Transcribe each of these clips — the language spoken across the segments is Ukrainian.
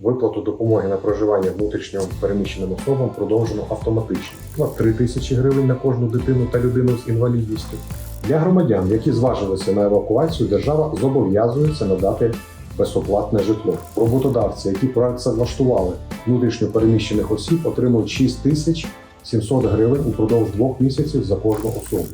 Виплату допомоги на проживання внутрішньо переміщеним особам продовжено автоматично. На 3 тисячі гривень на кожну дитину та людину з інвалідністю. Для громадян, які зважилися на евакуацію, держава зобов'язується надати безоплатне житло. Роботодавці, які працевлаштували внутрішньо переміщених осіб, отримують 6 тисяч 700 гривень упродовж двох місяців за кожну особу.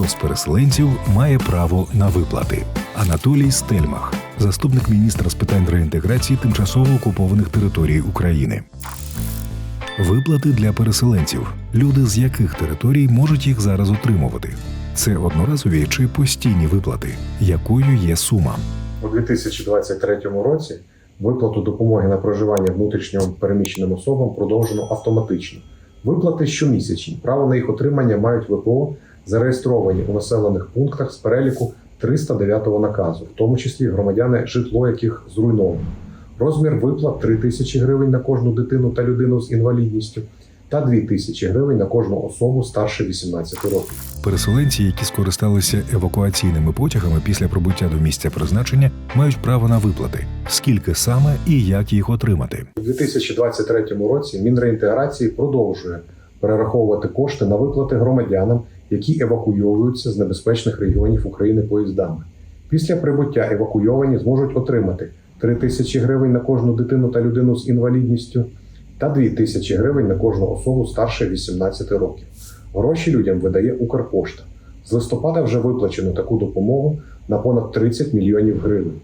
Хто з переселенців має право на виплати? Анатолій Стельмах, заступник міністра з питань реінтеграції тимчасово окупованих територій України. Виплати для переселенців. Люди з яких територій можуть їх зараз отримувати? Це одноразові чи постійні виплати? Якою є сума? У 2023 році виплату допомоги на проживання внутрішньо переміщеним особам продовжено автоматично. Виплати щомісячні. Право на їх отримання мають ВПО, зареєстровані у населених пунктах з переліку 309 наказу, в тому числі громадяни, житло яких зруйновано. Розмір виплат 3 тисячі гривень на кожну дитину та людину з інвалідністю та 2 тисячі гривень на кожну особу старше 18 років. Переселенці, які скористалися евакуаційними потягами після прибуття до місця призначення, мають право на виплати. Скільки саме і як їх отримати? У 2023 році Мінреінтеграції продовжує перераховувати кошти на виплати громадянам, які евакуйовуються з небезпечних регіонів України поїздами. Після прибуття евакуйовані зможуть отримати 3 тисячі гривень на кожну дитину та людину з інвалідністю та 2 тисячі гривень на кожну особу старше 18 років. Гроші людям видає Укрпошта. З листопада вже виплачено таку допомогу на понад 30 мільйонів гривень.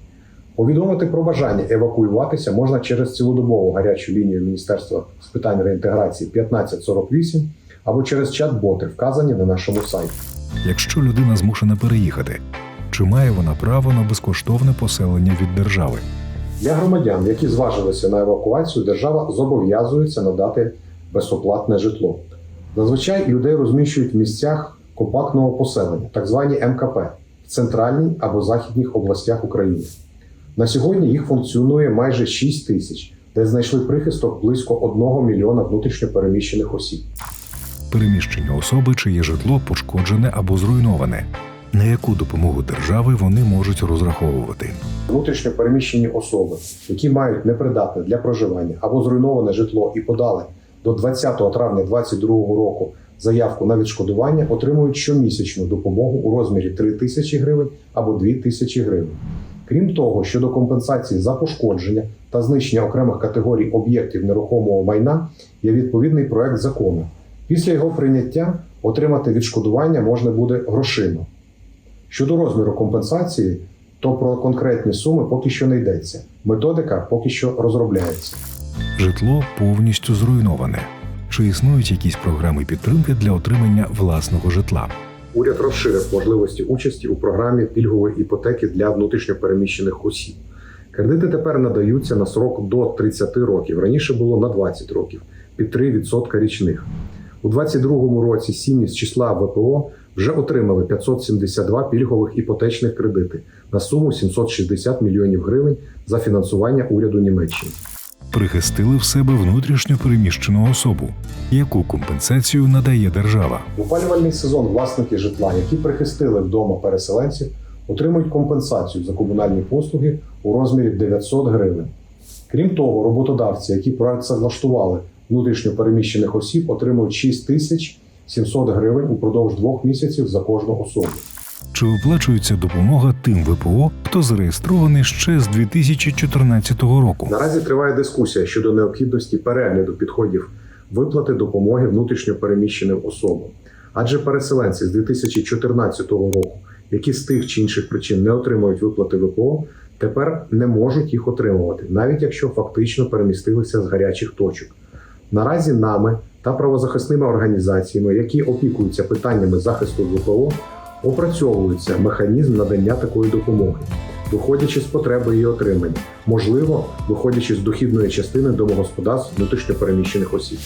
Повідомити про бажання евакуюватися можна через цілодобову гарячу лінію Міністерства з питань реінтеграції 1548 або через чат-боти, вказані на нашому сайті. Якщо людина змушена переїхати, чи має вона право на безкоштовне поселення від держави? Для громадян, які зважилися на евакуацію, держава зобов'язується надати безоплатне житло. Зазвичай людей розміщують в місцях компактного поселення, так звані МКП, в центральній або західніх областях України. На сьогодні їх функціонує майже 6 тисяч, де знайшли прихисток близько 1 мільйона внутрішньо переміщених осіб. Переміщені особи, чиє житло пошкоджене або зруйноване. На яку допомогу держави вони можуть розраховувати? Внутрішньо переміщені особи, які мають непридатне для проживання або зруйноване житло і подали до 20 травня 2022 року заявку на відшкодування, отримують щомісячну допомогу у розмірі 3 тисячі гривень або 2 тисячі гривень. Крім того, щодо компенсації за пошкодження та знищення окремих категорій об'єктів нерухомого майна є відповідний проект закону. Після його прийняття отримати відшкодування можна буде грошима. Щодо розміру компенсації, то про конкретні суми поки що не йдеться. Методика поки що розробляється. Житло повністю зруйноване. Чи існують якісь програми підтримки для отримання власного житла? Уряд розширив можливості участі у програмі пільгової іпотеки для внутрішньопереміщених осіб. Кредити тепер надаються на срок до 30 років. Раніше було на 20 років під 3% річних. У 2022 році сім'ї з числа ВПО вже отримали 572 пільгових іпотечних кредити на суму 760 мільйонів гривень за фінансування уряду Німеччини. Прихистили в себе внутрішньо переміщену особу. Яку компенсацію надає держава? Опалювальний сезон власники житла, які прихистили вдома переселенців, отримують компенсацію за комунальні послуги у розмірі 900 гривень. Крім того, роботодавці, які працевлаштували внутрішньо переміщених осіб, отримують 6 тисяч 700 гривень упродовж двох місяців за кожну особу. Чи виплачується допомога тим ВПО, хто зареєстрований ще з 2014 року? Наразі триває дискусія щодо необхідності перегляду підходів виплати допомоги внутрішньо переміщеним особам. Адже переселенці з 2014 року, які з тих чи інших причин не отримують виплати ВПО, тепер не можуть їх отримувати, навіть якщо фактично перемістилися з гарячих точок. Наразі нами та правозахисними організаціями, які опікуються питаннями захисту ВПО, опрацьовується механізм надання такої допомоги, виходячи з потреби її отримання, можливо, виходячи з дохідної частини домогосподарств внутрішньопереміщених осіб.